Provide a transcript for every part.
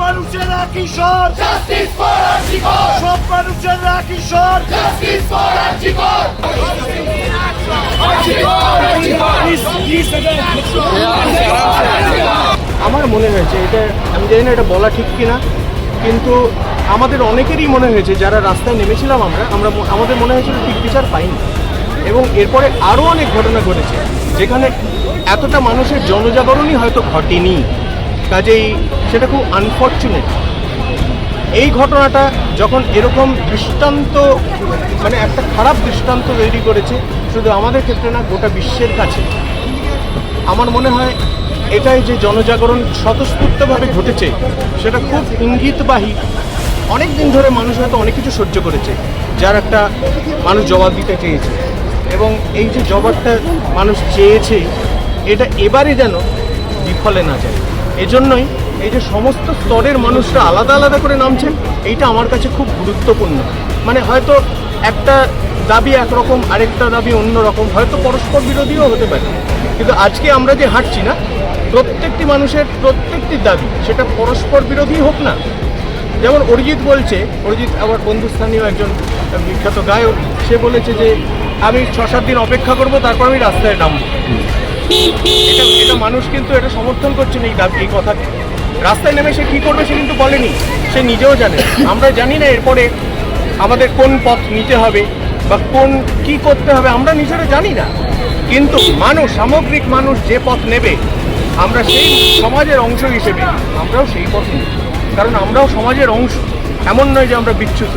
মানুষেরা কিশোর justice for RG Kar সব মানুষেরা কিশোর জাস্টিস ফর আর্জিকর আমার মনে হয়েছে এটা, আমি জানি না এটা বলা ঠিক কিনা, কিন্তু আমাদের অনেকেরই মনে হয়েছে, যারা রাস্তায় নেমেছিলাম আমরা আমরা আমাদের মনে হয়েছিল ঠিক বিচার পাইনি। এবং এরপরে আরও অনেক ঘটনা ঘটেছে, যেখানে এতটা মানুষের জনজাগরণই হয়তো ঘটেনি। কাজেই সেটা খুব আনফর্চুনেট এই ঘটনাটা যখন এরকম দৃষ্টান্ত মানে একটা খারাপ দৃষ্টান্ত তৈরি করেছে, শুধু আমাদের ক্ষেত্রে না, গোটা বিশ্বের কাছে। আমার মনে হয় এটাই যে জনজাগরণ স্বতঃস্ফূর্তভাবে ঘটেছে, সেটা খুব ইঙ্গিতবাহী অনেক দিন ধরে মানুষ হয়তো অনেক কিছু সহ্য করেছে, যার একটা মানুষ জবাব দিতে চেয়েছে। এবং এই যে জবাবটা মানুষ চেয়েছে এটা এবারে যেন বিফলে না যায়। এজন্যই এই যে সমস্ত স্তরের মানুষরা আলাদা আলাদা করে নামছেন, এইটা আমার কাছে খুব গুরুত্বপূর্ণ। মানে হয়তো একটা দাবি একরকম, আরেকটা দাবি অন্য রকম হয়তো পরস্পর বিরোধীও হতে পারে। কিন্তু আজকে আমরা যে হাঁটছি না, প্রত্যেকটি মানুষের প্রত্যেকটি দাবি, সেটা পরস্পর বিরোধী হোক না যেমন অরিজিৎ বলছে, অরিজিৎ আমার বন্ধুস্থানীয় একজন বিখ্যাত গায়ক, সে বলেছে যে, আমি ছ সাত দিন অপেক্ষা করব, তারপর আমি রাস্তায় নামবো। এটা এটা মানুষ কিন্তু এটা সমর্থন করছে না এই এই কথাকে রাস্তায় নেমে সে কী করবে সে কিন্তু বলেনি, সে নিজেও জানে। আমরা জানি না এরপরে আমাদের কোন পথ নিতে হবে বা কোন কি করতে হবে, আমরা নিজেরা জানি না। কিন্তু মানুষ, সামগ্রিক মানুষ যে পথ নেবে, আমরা সেই সমাজের অংশ হিসেবে আমরাও সেই পথ নেব। কারণ আমরাও সমাজের অংশ। এমন নয় যে আমরা বিচ্যুত।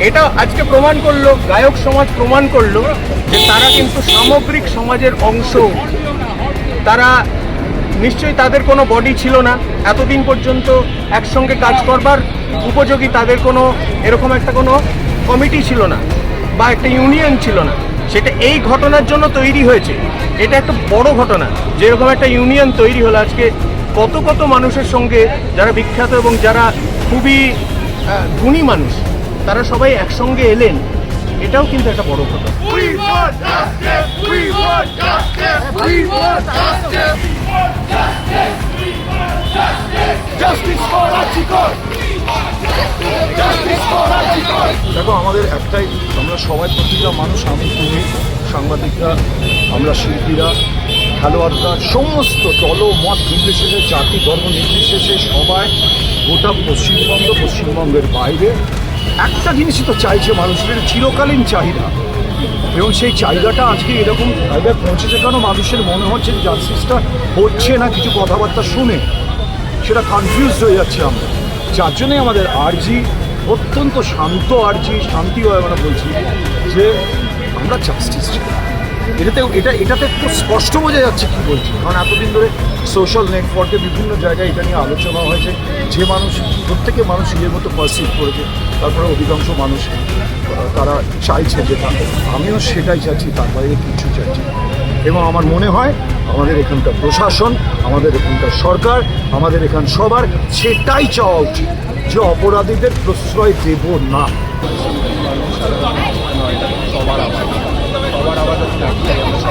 এটা আজকে প্রমাণ করল, গায়ক সমাজ প্রমাণ করল যে তারা কিন্তু সামগ্রিক সমাজের অংশ। তারা নিশ্চয়ই তাদের কোনো বডি ছিল না। এতদিন পর্যন্ত একসঙ্গে কাজ করবার উপযোগী তাদের কোনো এরকম একটা কোনো কমিটি ছিল না বা একটা ইউনিয়ন ছিল না। সেটা এই ঘটনার জন্য তৈরি হয়েছে। এটা একটা বড় ঘটনা। যেরকম একটা ইউনিয়ন তৈরি হলো আজকে কত কত মানুষের সঙ্গে যারা বিখ্যাত এবং যারা খুবই গুণী মানুষ তারা সবাই একসঙ্গে এলেন এটাও কিন্তু একটা বড় কথা. দেখো আমাদের একটাই আমরা সবাই প্রতিটা মানুষ আমি তুমি সাংবাদিকরা আমরা শিল্পীরা খেলোয়াড়রা সমস্ত দল মত নির্বিশেষে জাতি, ধর্ম নির্বিশেষে সবাই গোটা পশ্চিমবঙ্গ, পশ্চিমবঙ্গের বাইরে। একটা জিনিসই তো চাইছে মানুষের, চিরকালীন চাহিদা। এবং সেই চাহিদাটা আজকে এরকম জায়গায় পৌঁছেছে কেন? মানুষের মনে হচ্ছে যে জাস্টিসটা হচ্ছে না কিছু কথাবার্তা শুনে, সেটা কনফিউজ হয়ে যাচ্ছে আমরা। যার জন্যে আমাদের আর্জি অত্যন্ত শান্ত আর্জি, শান্তি হয় আমরা বলছি যে আমরা জাস্টিস চাই। এটাতে এটা এটাতে খুব স্পষ্ট বোঝা যাচ্ছে কি বলছি। কারণ এতদিন ধরে সোশ্যাল নেটওয়ার্কে বিভিন্ন জায়গায় এটা নিয়ে আলোচনা হয়েছে। যে মানুষ, প্রত্যেকে মানুষ নিজের মতো পারসিভ করেছে। তারপরে অধিকাংশ মানুষ তারা চাইছে যে যেটা আমিও সেটাই চাইছি তার বাইরে কিছু চাইছি এবং আমার মনে হয় আমাদের এখানকার প্রশাসন, আমাদের এখানকার সরকার, আমাদের এখান সবার সেটাই চাওয়া উচিত যে অপরাধীদের প্রশ্রয় দেব না সবার আওয়াজ সবার আওয়াজ আছে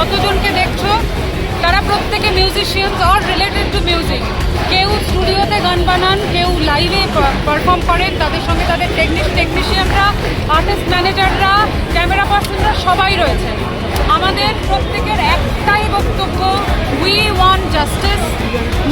যতজনকে দেখছ, তারা প্রত্যেকে musicians or related to music কেউ স্টুডিওতে গান বানান, কেউ লাইভে পারফর্ম করেন, তাদের সঙ্গে তাদের টেকনিশিয়ানরা আর্টিস্ট ম্যানেজাররা ক্যামেরা পার্সনরা সবাই রয়েছেন। আমাদের প্রত্যেকের একটাই বক্তব্য উই ওয়ান জাস্টিস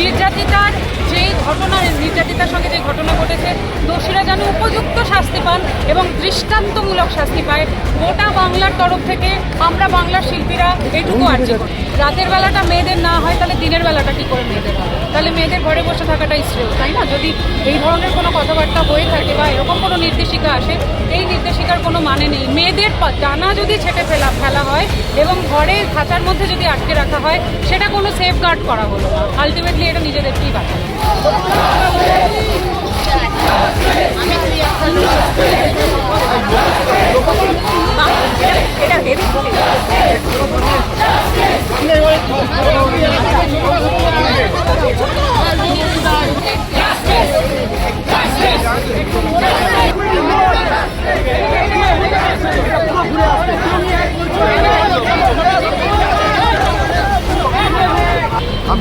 নির্যাতিতার যে ঘটনা, নির্যাতিতার সঙ্গে যে ঘটনা ঘটেছে, দোষীরা যেন উপযুক্ত শাস্তি পান এবং দৃষ্টান্তমূলক শাস্তি পায়। গোটা বাংলার তরফ থেকে আমরা বাংলার শিল্পীরা এটুকু আর্জি করি। রাতের বেলাটা মেয়েদের না হয়, তাহলে দিনের বেলাটা কি করে মেয়েদের হবে? তাহলে মেয়েদের ঘরে বসে থাকাটাই শ্রেয়, তাই না? যদি এই ধরনের কোনো কথাবার্তা হয়ে থাকে বা এরকম কোনো নির্দেশিকা আসে, এই নির্দেশিকার কোনো মানে নেই। মেয়েদের ডানা যদি ছেটে ফেলা ফেলা হয় এবং ঘরে খাঁচার মধ্যে যদি আটকে রাখা হয়, সেটা কোনো সেফ গার্ড করা হলো না। আলটিমেটলি এটা নিজেদেরকেই বাঁচানো। আমি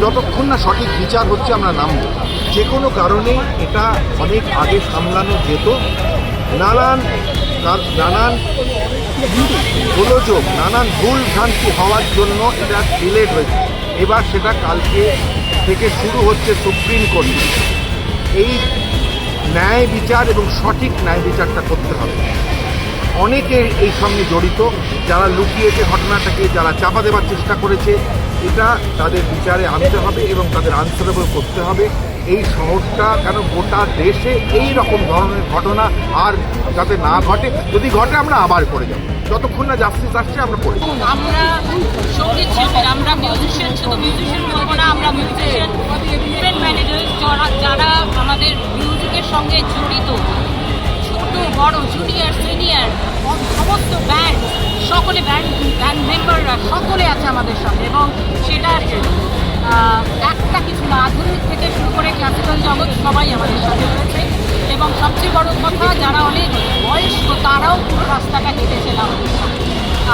যতক্ষণ না সঠিক বিচার হচ্ছে, আমরা নামব। যে কোনো কারণে এটা অনেক আগে সামলানো যেত। নানান নানান গোলযোগ, নানান ভুল ভ্রান্তি হওয়ার জন্য এটা ডিলেট হয়েছে। এবার সেটা কালকে থেকে শুরু হচ্ছে সুপ্রিম কোর্ট। এই ন্যায় বিচার এবং সঠিক ন্যায় বিচারটা করতে হবে। অনেকে এই সঙ্গে জড়িত, যারা লুকিয়েছে ঘটনাটাকে, যারা চাপা দেওয়ার চেষ্টা করেছে এটা তাদের বিচারে আনতে হবে এবং তাদের আনসারেবল করতে হবে। এই শহরটা কেন গোটা দেশে এই রকম ধরনের ঘটনা আর যাতে না ঘটে, যদি ঘটে আমরা আবার করে যাব। যতক্ষণ না জাস্টিস আসছে, আমরা করে আমরা সংগীত শিল্পীর আমরা মিউজিশিয়ান শুধু মিউজিশিয়ান বলব না, আমরা মিউজিশিয়ান ম্যানেজার যারা যারা আমাদের মিউজিকের সঙ্গে জড়িত। ছোট, বড় জুনিয়র সিনিয়র সমস্ত ব্যান্ড সকলে ব্যান্ড ব্যান্ড মেম্বাররা সকলে আছে আমাদের সঙ্গে এবং সেটা একটা কিছু না, আধুনিক থেকে শুরু করে ক্লাসিক্যাল জগৎ সবাই আমাদের সাথে রয়েছে এবং সবচেয়ে বড় কথা, যারা অনেক বয়স্ক, তারাও পুরো রাস্তাটা আমাদের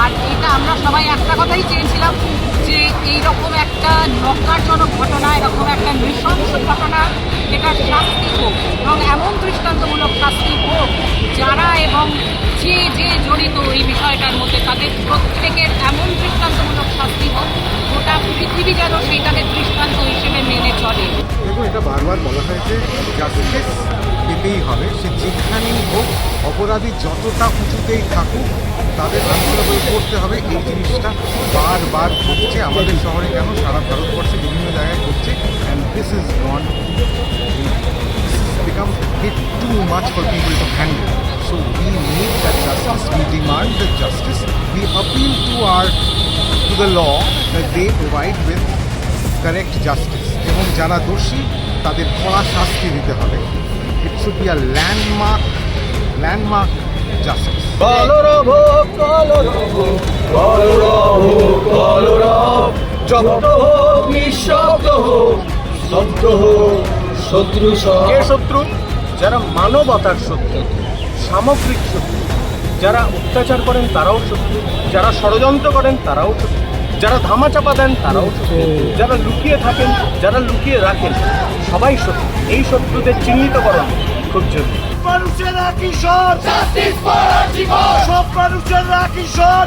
আর এটা আমরা সবাই একটা কথাই চেয়েছিলাম যে এই রকম একটা নকারজনক ঘটনা, এরকম একটা নৃশংস ঘটনা এটা শাস্তি হোক এবং এমন দৃষ্টান্তমূলক শাস্তি হোক যারা এবং যে যে জড়িত এই বিষয়টার মধ্যে তাদের প্রত্যেকের এমন দৃষ্টান্তমূলক শাস্তি হোক, গোটা পৃথিবী যেন সেইটাকে দৃষ্টান্ত হিসেবে মেনে চলে। দেখুন, এটা বারবার বলা হয়েছে জাস্টিস পেতেই হবে। সে যেখানেই হোক, অপরাধী যতটা উঁচুতেই থাকুক, তাদের আন্দোলন করতে হবে। এই জিনিসটা বারবার ঘটছে আমাদের শহরে কেন? সারা ভারতবর্ষে বিভিন্ন জায়গায় ঘটছে। And this is not become a bit too much for people to handle. So we need that justice, we demand the justice, we appeal to our to the law that they provide with correct justice. এবং যারা দোষী তাদের কড়া শাস্তি দিতে হবে it should be a landmark landmark justice হোক নিঃশব্দ হোক শব্দ হোক শত্রু কে শত্রু? যারা মানবতার শত্রু সামগ্রিক শত্রু। যারা অত্যাচার করেন তারাও শত্রু। যারা ষড়যন্ত্র করেন তারাও শত্রু। যারা ধামাচাপা দেন তারাও শত্রু। যারা লুকিয়ে থাকেন যারা লুকিয়ে রাখেন সবাই শত্রু। এই শত্রুদের চিহ্নিতকরণ খুব জরুরি। মানুষের কিশোর! সব মানুষের কিশোর!